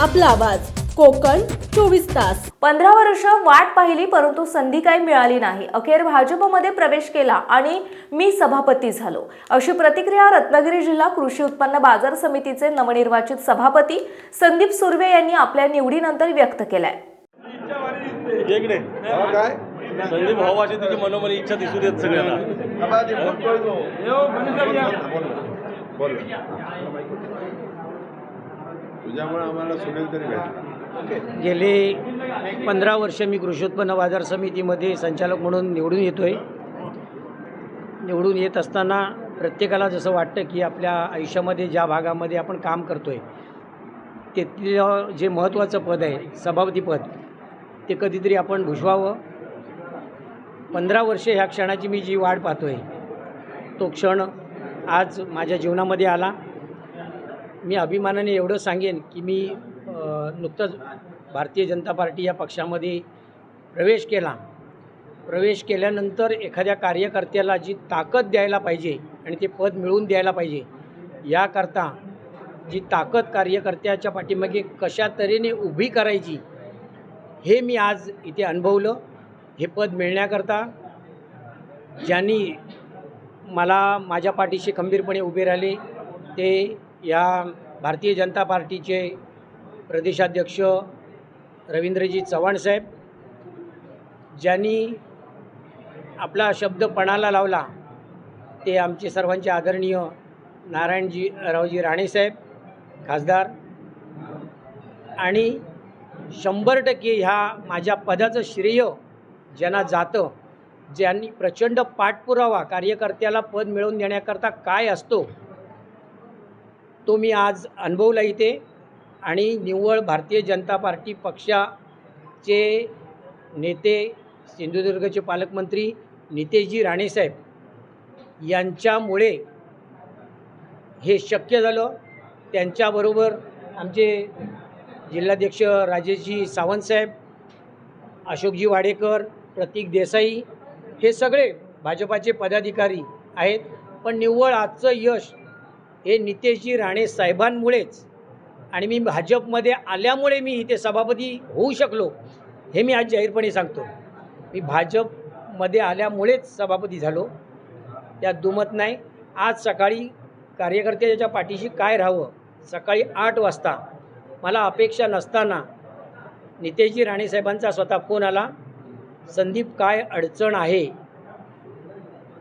आपला आवाज. कोकण चोवीस तास. पंधरा वर्ष वाट पाहिली परंतु संधी काही मिळाली नाही. अखेर भाजपमध्ये प्रवेश केला आणि मी सभापती झालो. अशी प्रतिक्रिया रत्नागिरी जिल्हा कृषी उत्पन्न बाजार समितीचे नवनिर्वाचित सभापती संदीप सुर्वे यांनी आपल्या निवडीनंतर व्यक्त केलाय. संदीप भावाची तुझी मनोमनी इच्छा दिसू देत सगळ्यांना. तुझ्यामुळे आम्हाला सुटेल तरी भेट गेले पंधरा वर्ष मी कृषी उत्पन्न बाजार समितीमध्ये संचालक म्हणून निवडून येतो आहे निवडून येत असताना प्रत्येकाला जसं वाटतं की आपल्या आयुष्यामध्ये ज्या भागामध्ये आपण काम करतो आहे तेथलं जे महत्त्वाचं पद आहे सभापतीपद ते कधीतरी आपण भुजवावं. पंधरा वर्षे ह्या क्षणाची मी जी वाट पाहतो आहे तो क्षण आज माझ्या जीवनामध्ये आला. मी अभिमानाने एवढं सांगेन की मी नुकतंच भारतीय जनता पार्टी या पक्षामध्ये प्रवेश केला. प्रवेश केल्यानंतर एखाद्या कार्यकर्त्याला जी ताकद द्यायला पाहिजे आणि ते पद मिळवून द्यायला पाहिजे याकरता जी ताकद कार्यकर्त्याच्या पाठीमागे कशा तऱ्हेने उभी करायची हे मी आज इथे अनुभवलं. हे पद मिळण्याकरता ज्यांनी मला माझ्या पाठीशी खंबीरपणे उभे राहिले ते या भारतीय जनता पार्टीचे प्रदेशाध्यक्ष रवींद्रजी चव्हाण साहेब ज्यांनी आपला शब्द पणाला लावला ते आमचे सर्वांचे आदरणीय नारायणजी रावजी राणेसाहेब खासदार. आणि शंभर टक्के ह्या माझ्या पदाचं श्रेय ज्यांना जातं ज्यांनी प्रचंड पाठपुरावा कार्यकर्त्याला पद मिळवून देण्याकरता काय असतो तो मी आज अनुभवला इथे. आणि निव्वळ भारतीय जनता पार्टी पक्षाचे नेते सिंधुदुर्गचे पालकमंत्री नितेशजी राणेसाहेब यांच्यामुळे हे शक्य झालं. त्यांच्याबरोबर आमचे जिल्हाध्यक्ष राजेशजी सावंतसाहेब अशोकजी वाडेकर प्रतीक देसाई हे सगळे भाजपाचे पदाधिकारी आहेत. पण निव्वळ आजचं यश हे नितेशजी राणे साहेबांमुळेच आणि मी भाजपमध्ये आल्यामुळे मी इथे सभापती होऊ शकलो हे मी आज जाहीरपणे सांगतो. मी भाजपमध्ये आल्यामुळेच सभापती झालो. त्यात दुमत नाही. आज सकाळी कार्यकर्त्याच्या पाठीशी काय राहावं? सकाळी आठ वाजता मला अपेक्षा नसताना नितेशजी राणेसाहेबांचा स्वतः फोन आला. संदीप काय अडचण आहे?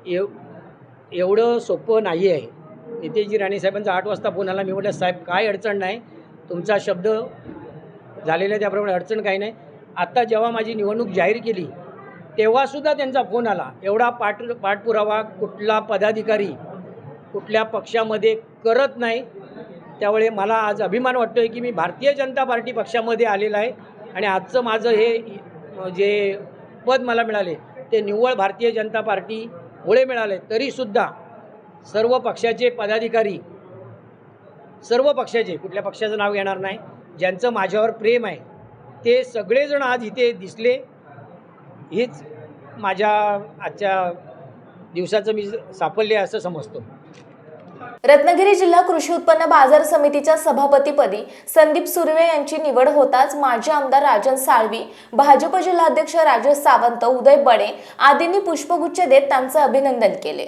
एव एवढं सोपं नाही आहे नितेशजी राणेसाहेबांचा आठ वाजता फोन आला. मी म्हटलं साहेब काय अडचण नाही. तुमचा शब्द झालेला आहे त्याप्रमाणे अडचण काही नाही. आत्ता जेव्हा माझी निवडणूक जाहीर केली तेव्हासुद्धा त्यांचा फोन आला. एवढा पाठ पाठपुरावा कुठला पदाधिकारी कुठल्या पक्षामध्ये करत नाही. त्यामुळे मला आज अभिमान वाटतो आहे की मी भारतीय जनता पार्टी पक्षामध्ये आलेला आहे आणि आजचं माझं हे जे पद मला मिळाले ते निव्वळ भारतीय जनता पार्टीमुळे मिळाले. तरीसुद्धा सर्व पक्षाचे पदाधिकारी सर्व पक्षाचे कुठल्या पक्षाचं नाव घेणार नाही ज्यांचं माझ्यावर प्रेम आहे ते सगळेजण आज इथे दिसले. हीच माझ्या आजच्या दिवसाचं मी साफल्य असं समजतो. रत्नागिरी जिल्हा कृषी उत्पन्न बाजार समितीच्या सभापतीपदी संदीप सुर्वे यांची निवड होताच माजी आमदार राजन साळवी भाजप जिल्हाध्यक्ष राजेश सावंत उदय बडे आदींनी पुष्पगुच्छ देत त्यांचं अभिनंदन केले.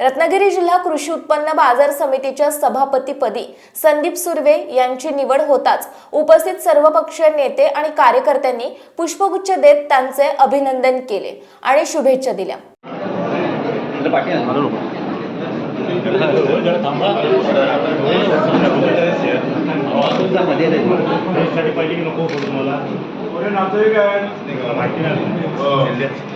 रत्नागिरी जिल्हा कृषी उत्पन्न बाजार समितीच्या सभापतीपदी संदीप सुर्वे यांची निवड होताच उपस्थित सर्वपक्षीय नेते आणि कार्यकर्त्यांनी पुष्पगुच्छ देत त्यांचे अभिनंदन केले आणि शुभेच्छा दिल्या. मध्ये